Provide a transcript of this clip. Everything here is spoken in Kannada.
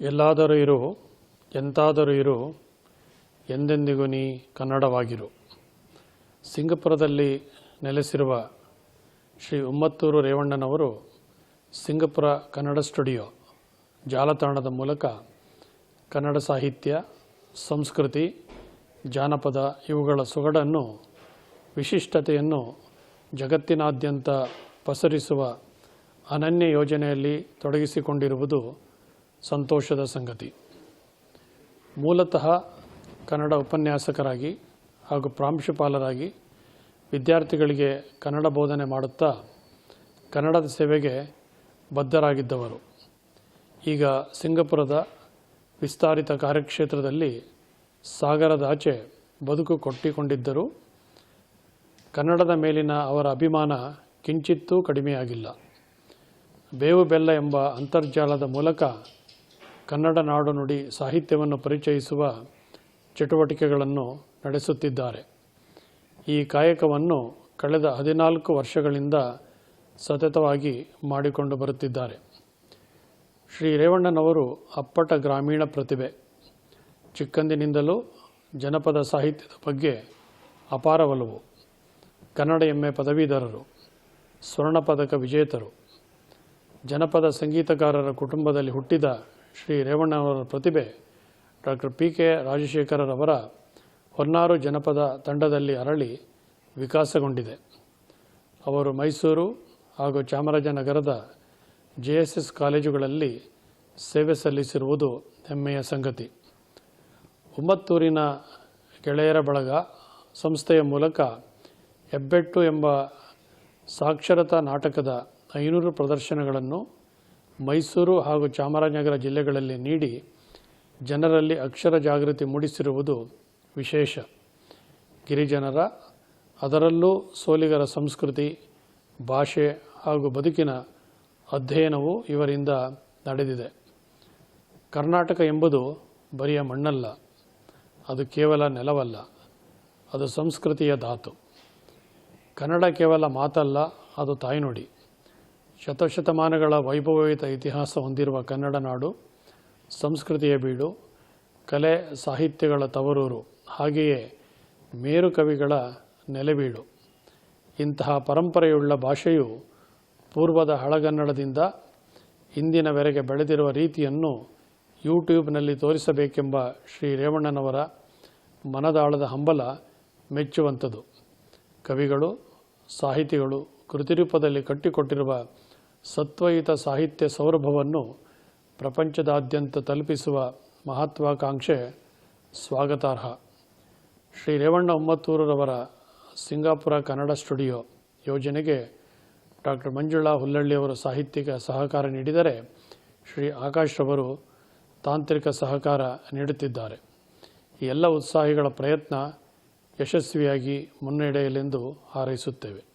ಎಲ್ಲಾದರೂ ಇರು, ಎಂತಾದರೂ ಇರು, ಎಂದೆಂದಿಗೂ ನೀ ಕನ್ನಡವಾಗಿರು. ಸಿಂಗಪುರದಲ್ಲಿ ನೆಲೆಸಿರುವ ಶ್ರೀ ಉಮ್ಮತ್ತೂರು ರೇವಣ್ಣನವರು ಸಿಂಗಪುರ ಕನ್ನಡ ಸ್ಟುಡಿಯೋ ಜಾಲತಾಣದ ಮೂಲಕ ಕನ್ನಡ ಸಾಹಿತ್ಯ, ಸಂಸ್ಕೃತಿ, ಜಾನಪದ ಇವುಗಳ ಸೊಗಡನ್ನು, ವಿಶಿಷ್ಟತೆಯನ್ನು ಜಗತ್ತಿನಾದ್ಯಂತ ಪಸರಿಸುವ ಅನನ್ಯ ಯೋಜನೆಯಲ್ಲಿ ತೊಡಗಿಸಿಕೊಂಡಿರುವುದು ಸಂತೋಷದ ಸಂಗತಿ. ಮೂಲತಃ ಕನ್ನಡ ಉಪನ್ಯಾಸಕರಾಗಿ ಹಾಗೂ ಪ್ರಾಂಶುಪಾಲರಾಗಿ ವಿದ್ಯಾರ್ಥಿಗಳಿಗೆ ಕನ್ನಡ ಬೋಧನೆ ಮಾಡುತ್ತಾ ಕನ್ನಡದ ಸೇವೆಗೆ ಬದ್ಧರಾಗಿದ್ದವರು. ಈಗ ಸಿಂಗಪುರದ ವಿಸ್ತಾರಿತ ಕಾರ್ಯಕ್ಷೇತ್ರದಲ್ಲಿ ಸಾಗರದ ಆಚೆ ಬದುಕು ಕೊಟ್ಟಿಕೊಂಡಿದ್ದರು ಕನ್ನಡದ ಮೇಲಿನ ಅವರ ಅಭಿಮಾನ ಕಿಂಚಿತ್ತೂ ಕಡಿಮೆಯಾಗಿಲ್ಲ. ಬೇವು ಬೆಲ್ಲ ಎಂಬ ಅಂತರ್ಜಾಲದ ಮೂಲಕ ಕನ್ನಡ ನಾಡು ನುಡಿ ಸಾಹಿತ್ಯವನ್ನು ಪರಿಚಯಿಸುವ ಚಟುವಟಿಕೆಗಳನ್ನು ನಡೆಸುತ್ತಿದ್ದಾರೆ. ಈ ಕಾಯಕವನ್ನು ಕಳೆದ ಹದಿನಾಲ್ಕು ವರ್ಷಗಳಿಂದ ಸತತವಾಗಿ ಮಾಡಿಕೊಂಡು ಬರುತ್ತಿದ್ದಾರೆ. ಶ್ರೀ ರೇವಣ್ಣನವರು ಅಪ್ಪಟ ಗ್ರಾಮೀಣ ಪ್ರತಿಭೆ. ಚಿಕ್ಕಂದಿನಿಂದಲೂ ಜನಪದ ಸಾಹಿತ್ಯದ ಬಗ್ಗೆ ಅಪಾರ ಒಲವು ಕನ್ನಡ ಎಮ್ಮೆ ಪದವೀಧರರು ಸ್ವರ್ಣ ಪದಕ ವಿಜೇತರು, ಜನಪದ ಸಂಗೀತಗಾರರ ಕುಟುಂಬದಲ್ಲಿ ಹುಟ್ಟಿದ ಶ್ರೀ ರೇವಣ್ಣನವರ ಪ್ರತಿಭೆ ಡಾಕ್ಟರ್ ಪಿ ಕೆ ರಾಜಶೇಖರರವರ ಹೊನ್ನಾರು ಜನಪದ ತಂಡದಲ್ಲಿ ಅರಳಿ ವಿಕಾಸಗೊಂಡಿದೆ. ಅವರು ಮೈಸೂರು ಹಾಗೂ ಚಾಮರಾಜನಗರದ ಜೆ ಎಸ್ ಎಸ್ ಕಾಲೇಜುಗಳಲ್ಲಿ ಸೇವೆ ಸಲ್ಲಿಸಿರುವುದು ಹೆಮ್ಮೆಯ ಸಂಗತಿ. ಒಂಬತ್ತೂರಿನ ಗೆಳೆಯರ ಬಳಗ ಸಂಸ್ಥೆಯ ಮೂಲಕ ಹೆಬ್ಬೆಟ್ಟು ಎಂಬ ಸಾಕ್ಷರತಾ ನಾಟಕದ ಐನೂರು ಪ್ರದರ್ಶನಗಳನ್ನು ಮೈಸೂರು ಹಾಗೂ ಚಾಮರಾಜನಗರ ಜಿಲ್ಲೆಗಳಲ್ಲಿ ನೀಡಿ ಜನರಲ್ಲಿ ಅಕ್ಷರ ಜಾಗೃತಿ ಮೂಡಿಸಿರುವುದು ವಿಶೇಷ. ಗಿರಿಜನರ, ಅದರಲ್ಲೂ ಸೋಲಿಗರ ಸಂಸ್ಕೃತಿ, ಭಾಷೆ ಹಾಗೂ ಬದುಕಿನ ಅಧ್ಯಯನವು ಇವರಿಂದ ನಡೆದಿದೆ. ಕರ್ನಾಟಕ ಎಂಬುದು ಬರಿಯ ಮಣ್ಣಲ್ಲ. ಅದು ಕೇವಲ ನೆಲವಲ್ಲ, ಅದು ಸಂಸ್ಕೃತಿಯ ಧಾತು. ಕನ್ನಡ ಕೇವಲ ಮಾತಲ್ಲ, ಅದು ತಾಯ್ನುಡಿ. ಶತಶತಮಾನಗಳ ವೈಭವಯುತ ಇತಿಹಾಸ ಹೊಂದಿರುವ ಕನ್ನಡ ನಾಡು, ಸಂಸ್ಕೃತಿಯ ಬೀಡು, ಕಲೆ, ಸಾಹಿತ್ಯಗಳ ತವರೂರು, ಹಾಗೆಯೇ ಮೇರು ಕವಿಗಳ ನೆಲೆಬೀಡು. ಇಂತಹ ಪರಂಪರೆಯುಳ್ಳ ಭಾಷೆಯು ಪೂರ್ವದ ಹಳಗನ್ನಡದಿಂದ ಇಂದಿನವರೆಗೆ ಬೆಳೆದಿರುವ ರೀತಿಯನ್ನು ಯೂಟ್ಯೂಬ್ನಲ್ಲಿ ತೋರಿಸಬೇಕೆಂಬ ಶ್ರೀ ರೇವಣ್ಣನವರ ಮನದಾಳದ ಹಂಬಲ ಮೆಚ್ಚುವಂಥದ್ದು ಕವಿಗಳು, ಸಾಹಿತಿಗಳು ಕೃತಿರೂಪದಲ್ಲಿ ಕಟ್ಟಿಕೊಟ್ಟಿರುವ ಸತ್ವಯುತ ಸಾಹಿತ್ಯ ಸೌರಭವನ್ನು ಪ್ರಪಂಚದಾದ್ಯಂತ ತಲುಪಿಸುವ ಮಹತ್ವಾಕಾಂಕ್ಷೆ ಸ್ವಾಗತಾರ್ಹ. ಶ್ರೀ ರೇವಣ್ಣ ಉಮ್ಮತ್ತೂರರವರ ಸಿಂಗಾಪುರ ಕನ್ನಡ ಸ್ಟುಡಿಯೋ ಯೋಜನೆಗೆ ಡಾಕ್ಟರ್ ಮಂಜುಳಾ ಹುಲ್ಲಳ್ಳಿಯವರು ಸಾಹಿತ್ಯಿಕ ಸಹಕಾರ ನೀಡಿದರೆ ಶ್ರೀ ಆಕಾಶ್ ರವರು ತಾಂತ್ರಿಕ ಸಹಕಾರ ನೀಡುತ್ತಿದ್ದಾರೆ. ಈ ಎಲ್ಲ ಉತ್ಸಾಹಿಗಳ ಪ್ರಯತ್ನ ಯಶಸ್ವಿಯಾಗಿ ಮುನ್ನಡೆಯಲೆಂದು ಹಾರೈಸುತ್ತೇವೆ.